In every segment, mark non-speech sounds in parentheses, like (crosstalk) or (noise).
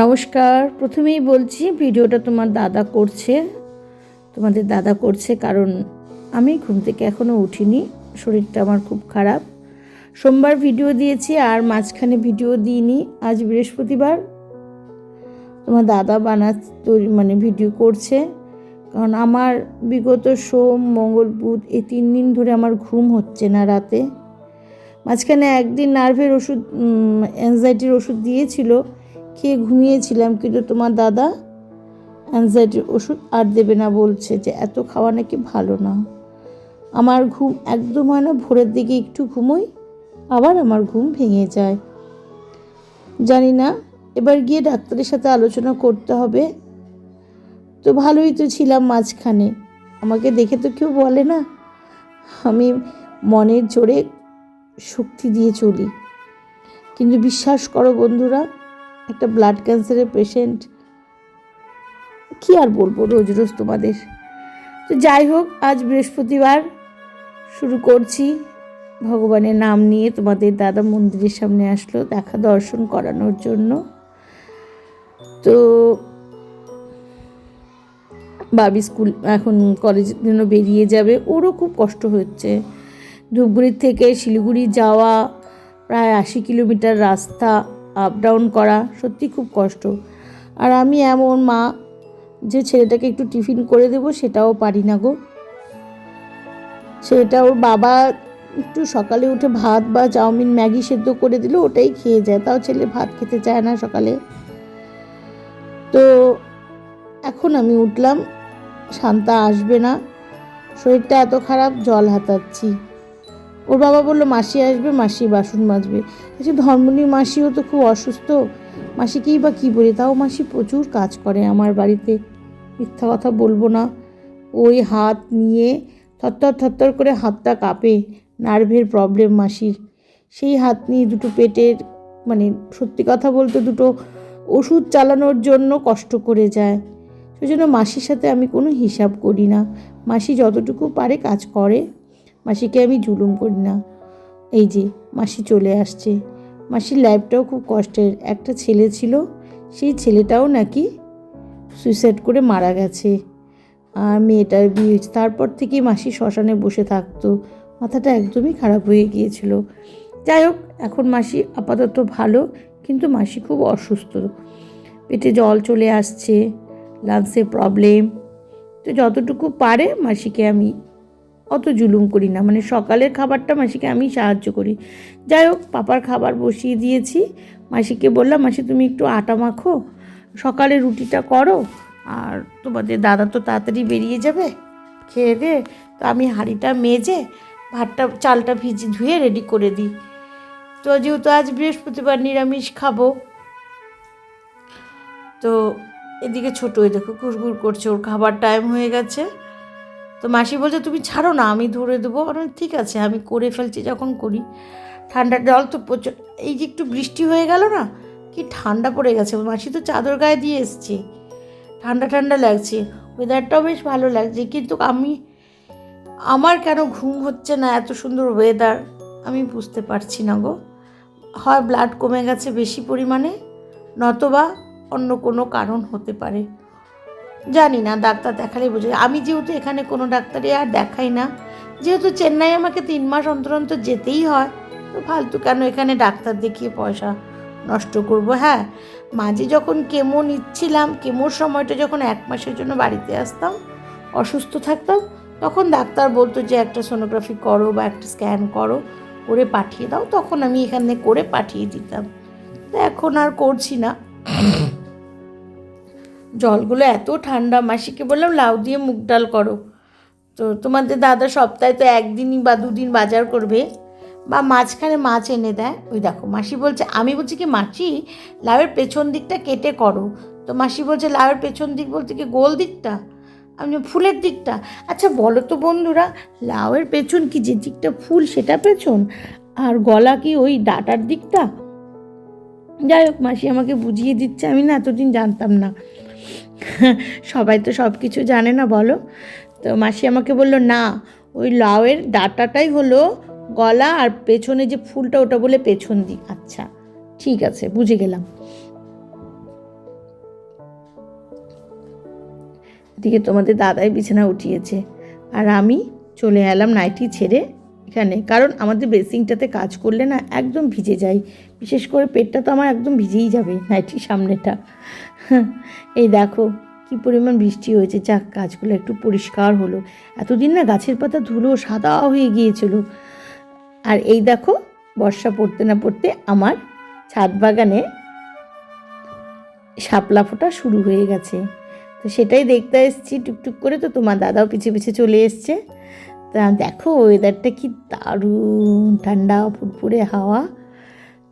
নমস্কার। প্রথমেই বলছি, ভিডিওটা তোমার দাদা করছে। তোমাদের দাদা করছে কারণ আমি ঘুম থেকে এখনও উঠিনি, শরীরটা আমার খুব খারাপ। সোমবার ভিডিও দিয়েছি, আর মাঝখানে ভিডিও দিইনি। আজ বৃহস্পতিবার তোমার দাদা বানা তৈরি মানে ভিডিও করছে। কারণ আমার বিগত সোম, মঙ্গল, বুধ এই তিন দিন ধরে আমার ঘুম হচ্ছে না রাতে। মাঝখানে একদিন নার্ভের ওষুধ অ্যাংজাইটির ওষুধ দিয়েছিল। খেয়ে ঘুমিয়েছিলাম কিন্তু তোমার দাদা? অ্যাংজাইটির ওষুধ আর দেবে না বলছে যে এত খাওয়া নাকি ভালো না। আমার ঘুম একদম হয় না, ভোরের দিকে একটু ঘুমোই, আবার আমার ঘুম ভেঙে যায়। জানি না, এবার গিয়ে ডাক্তারের সাথে আলোচনা করতে হবে। তো ভালোই তো ছিলাম মাঝখানে। আমাকে দেখে তো কেউ বলে না, আমি মনের জোরে শক্তি দিয়ে চলি। কিন্তু বিশ্বাস করো বন্ধুরা একটা ব্লাড ক্যান্সারের পেশেন্ট কি আর বলব রোজ রোজ তোমাদের? তো যাই হোক, আজ বৃহস্পতিবার শুরু করছি। ভগবানের নাম নিয়ে তোমাদের দাদা মন্দিরের সামনে আসলো দেখা দর্শন করানোর জন্য। তো বাবি স্কুল এখন কলেজের জন্য বেরিয়ে যাবে। ওরও খুব কষ্ট হচ্ছে। ধূপগুড়ির থেকে শিলিগুড়ি যাওয়া প্রায় আশি কিলোমিটার রাস্তা। আপ ডাউন করা সত্যি খুব কষ্ট। আর আমি এমন মা, যে ছেলেটাকে একটু টিফিন করে দেবো সেটাও পারি না গো। সেটা ওর বাবা একটু সকালে উঠে ভাত বা চাউমিন ম্যাগি সেদ্ধ করে দিল, ওটাই খেয়ে যায়। তাও ছেলে ভাত খেতে চায় না সকালে। তো এখন আমি উঠলাম, শান্তা আসবে না। শরীরটা এত খারাপ, জল হাতাচ্ছি। ওর বাবা বলল, মাসি আসবে, মাসি বাসন মাজবে। আচ্ছা ধর্মনী মাসিও তো খুব অসুস্থ। মাসিকেই বা কী বলি? তাও মাসি প্রচুর কাজ করে আমার বাড়িতে। মিথ্যা কথা বলব না। ওই হাত নিয়ে থরথর থরথর করে হাতটা কাঁপে। নার্ভের প্রবলেম মাসির। সেই হাত নিয়ে দুটো পেটের মানে সত্যি কথা বলতে দুটো ওষুধ চালানোর জন্য কষ্ট করে যায়। সেই জন্য মাসির সাথে আমি কোনো হিসাব করি না। মাসি যতটুকু পারে কাজ করে। মাসিকে আমি জুলুম করি না। এই যে, মাসি চলে আসছে। মাসির লাইফটাও খুব কষ্টের। একটা ছেলে ছিল, সেই ছেলেটাও নাকি সুইসাইড করে মারা গেছে। আর মেয়েটার বিয়ে তারপর থেকেই মাসি শ্মশানে বসে থাকতো। মাথাটা একদমই খারাপ হয়ে গিয়েছিল। যাই হোক, এখন মাসি আপাতত ভালো, কিন্তু মাসি খুব অসুস্থ। পেটে জল চলে আসছে লাংসে প্রবলেম তো যতটুকু পারে মাসিকে আমি অত জুলুম করি না। মানে সকালের খাবারটা মাসিকে আমি সাহায্য করি। যাই হোক, পাপার খাবার বসিয়ে দিয়েছি। মাসিকে বললাম, মাসি, তুমি একটু আটা মাখো। সকালে রুটিটা করো। আর তোমাদের দাদা তো তাড়াতাড়ি বেরিয়ে যাবে। খেয়ে দে। তো আমি হাঁড়িটা মেজে ভাতটা, চালটা ভিজি ধুয়ে রেডি করে দিই। তো যেহেতু আজ বৃহস্পতিবার নিরামিষ খাব, তো এদিকে ছোটো ওই দেখো, ঘুরঘুর করছে। ওর খাবার টাইম হয়ে গেছে। তো মাসি বলছে, তুমি ছাড়ো না, আমি ধরে দেবো। আমি ঠিক আছে, আমি করে ফেলছি, যখন করি। ঠান্ডা জল তো প্রচুর, এই যে একটু বৃষ্টি হয়ে গেল না, কি ঠান্ডা পড়ে গেছে। মাসি তো চাদর গায়ে দিয়ে এসছে, ঠান্ডা ঠান্ডা লাগছে ওয়েদারটাও বেশ ভালো লাগছে, কিন্তু আমি, আমার কেন ঘুম হচ্ছে না এত সুন্দর ওয়েদার আমি বুঝতে পারছি না গো। হয় ব্লাড কমে গেছে বেশি পরিমাণে, নতবা অন্য কোনো কারণ হতে পারে। জানি না, ডাক্তার দেখালেই বুঝে আমি যেহেতু এখানে কোনো ডাক্তারে আর দেখাই না, যেহেতু চেন্নাই আমাকে তিন মাস অন্তর অন্তর যেতেই হয়, তো ফালতু কেন এখানে ডাক্তার দেখিয়ে পয়সা নষ্ট করব? হ্যাঁ মাঝে যখন কেমো নিচ্ছিলাম, কেমোর সময়টা যখন এক মাসের জন্য বাড়িতে আসতাম, অসুস্থ থাকতাম, তখন ডাক্তার বলতো যে, একটা সোনোগ্রাফি করো বা একটা স্ক্যান করো, করে পাঠিয়ে দাও। তখন আমি এখানে করে পাঠিয়ে দিতাম। এখন আর করছি না। জলগুলো এত ঠান্ডা, মাসিকে বললাম, লাউ দিয়ে মুগ ডাল করো। তো তোমাদের দাদা সপ্তাহে তো একদিনই বা দুদিন বাজার করবে। বা মাঝখানে মাছ এনে দেয়। ওই দেখো, মাসি বলছে, আমি বলছি কি, মাসি, লাউয়ের পেছন দিকটা কেটে করো। তো মাসি বলছে, লাউয়ের পেছন দিক বলতে কি, গোল দিকটা? আমি ফুলের দিকটা? আচ্ছা বলো তো বন্ধুরা, লাউয়ের পেছন কি, যে দিকটা ফুল, সেটা পেছন? আর গলা কি ওই ডাটার দিকটা? যাই হোক, মাসি আমাকে বুঝিয়ে দিচ্ছে, আমি না এতদিন জানতাম না। (laughs) সবাই তো সব কিছু জানে না, বলো। তো মাসি আমাকে বলল, না, ওই লাউয়ের ডাটাটাই হলো গলা আর পেছনে যে ফুলটা ওটা বলে পেছন দি আচ্ছা ঠিক আছে, বুঝে গেলাম। এদিকে তোমাদের দাদাই বিছানা উঠিয়েছে। আর আমি চলে এলাম নাইটি ছেড়ে এখানে। কারণ আমাদের বেসিংটাতে কাজ করলে না একদম ভিজে যায়। বিশেষ করে পেটটা তো আমার একদম ভিজেই যাবে, নাইটির সামনেটা। এই দেখো, কি পরিমাণ বৃষ্টি হয়েছে। যাক, গাছগুলো একটু পরিষ্কার হলো। এতদিন না গাছের পাতা ধুলো সাদা হয়ে গিয়েছিল। আর এই দেখো, বর্ষা পড়তে না পড়তে আমার ছাদ বাগানে শাপলা ফোটা শুরু হয়ে গেছে। তো সেটাই দেখতে এসেছি, টুকটুক করে। তো তোমার দাদাও পিছে পিছে চলে এসছে। তা দেখো ওয়েদারটা কি দারুণ। ঠান্ডা ফুটফুরে হাওয়া।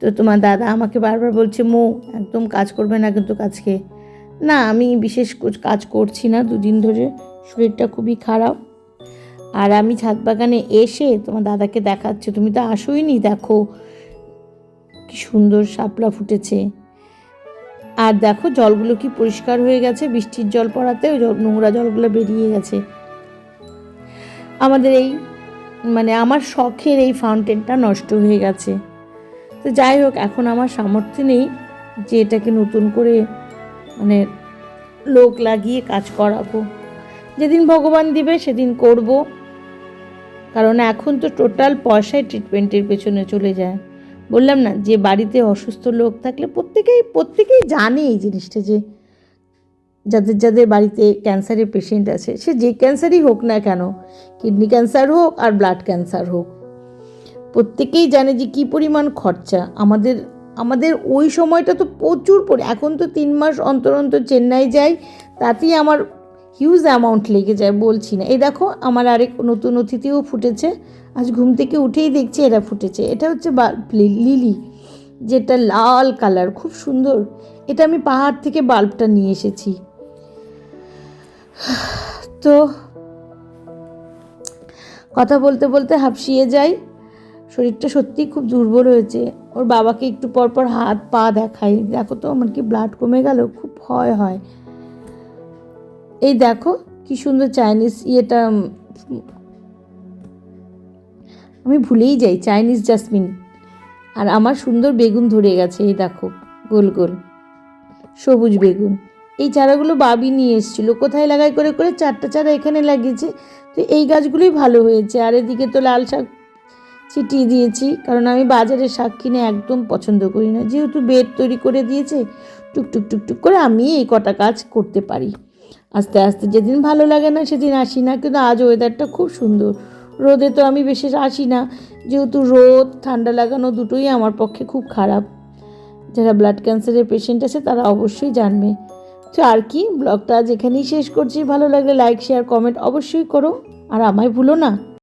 তো তোমার দাদা আমাকে বারবার বলছে, মো, একদম কাজ করবে না কিন্তু কাজকে। না, আমি বিশেষ কাজ করছি না, দুদিন ধরে শরীরটা খুবই খারাপ। আর আমি ছাদ বাগানে এসে তোমার দাদাকে দেখাচ্ছে। তুমি তো আসোই নি দেখো। কি সুন্দর শাপলা ফুটেছে। আর দেখো, জলগুলো কি পরিষ্কার হয়ে গেছে, বৃষ্টির জল পড়াতে, ওই নোংরা জলগুলো বেরিয়ে গেছে। আমাদের এই মানে আমার শখের এই ফাউন্টেনটা নষ্ট হয়ে গেছে। তো যাই হোক, এখন আমার সামর্থ্য নেই যে এটাকে নতুন করে মানে লোক লাগিয়ে কাজ করাবো। যেদিন ভগবান দিবে সেদিন করব। কারণ এখন তো টোটাল পয়সায় ট্রিটমেন্টের পেছনে চলে যায়। বললাম না, যে বাড়িতে অসুস্থ লোক থাকলে প্রত্যেকেই প্রত্যেকেই জানে এই জিনিসটা যে যাদের যাদের বাড়িতে ক্যান্সারের পেশেন্ট আছে, সে যে ক্যান্সারই হোক না কেন কিডনি ক্যান্সার হোক আর ব্লাড ক্যান্সার হোক, প্রত্যেকেই জানে যে কী পরিমাণ খরচা। আমাদের আমাদের ওই সময়টা তো প্রচুর পরি, এখন তো তিন মাস অন্তর অন্তর চেন্নাই যাই, তাতেই আমার হিউজ অ্যামাউন্ট লেগে যায়, বলছি না। এই দেখো, আমার আরেক নতুন অতিথিও ফুটেছে, আজ ঘুম থেকে উঠেই দেখছি এরা ফুটেছে। এটা হচ্ছে লিলি, যেটা লাল কালার খুব সুন্দর। এটা আমি পাহাড় থেকে বাল্বটা নিয়ে এসেছি। তো কথা বলতে বলতে হাঁপসিয়ে যাই। শরীরটা সত্যিই খুব দুর্বল হয়েছে। ওর বাবাকে একটু পর পর হাত পা দেখাই। দেখো তো, আমার কি ব্লাড কমে গেল? খুব ভয় হয়। এই দেখো, কি সুন্দর চাইনিজ ইয়েটা আমি ভুলেই যাই চাইনিজ জাসমিন আর আমার সুন্দর বেগুন ধরে গেছে, এই দেখো, গোল গোল। সবুজ বেগুন। এই চারাগুলো বাবি নিয়ে এসেছিল। কোথায় লাগাই করে করে চারটা চারা এখানে লাগিয়েছে। তো এই গাছগুলোই ভালো হয়েছে। আর এদিকে তো লাল শাক ছিটিয়ে দিয়েছি। কারণ আমি বাজারে শাক কিনে একদম পছন্দ করি না। যেহেতু বেড তৈরি করে দিয়েছে টুকটুক টুকটুক করে আমি এই কটা কাজ করতে পারি। আস্তে আস্তে যেদিন ভালো লাগে না সেদিন আসি না। কিন্তু আজ ওয়েদারটা খুব সুন্দর। রোদে তো আমি বেশি আসি না। যেহেতু রোদ, ঠান্ডা লাগানো দুটোই আমার পক্ষে খুব খারাপ। যারা ব্লাড ক্যান্সারের পেশেন্ট আছে তারা অবশ্যই জানবে। তো আর কি, ব্লগটা যেখানেই শেষ করছি। ভালো লাগলে লাইক শেয়ার কমেন্ট অবশ্যই করো। আর আমায় ভুলো না।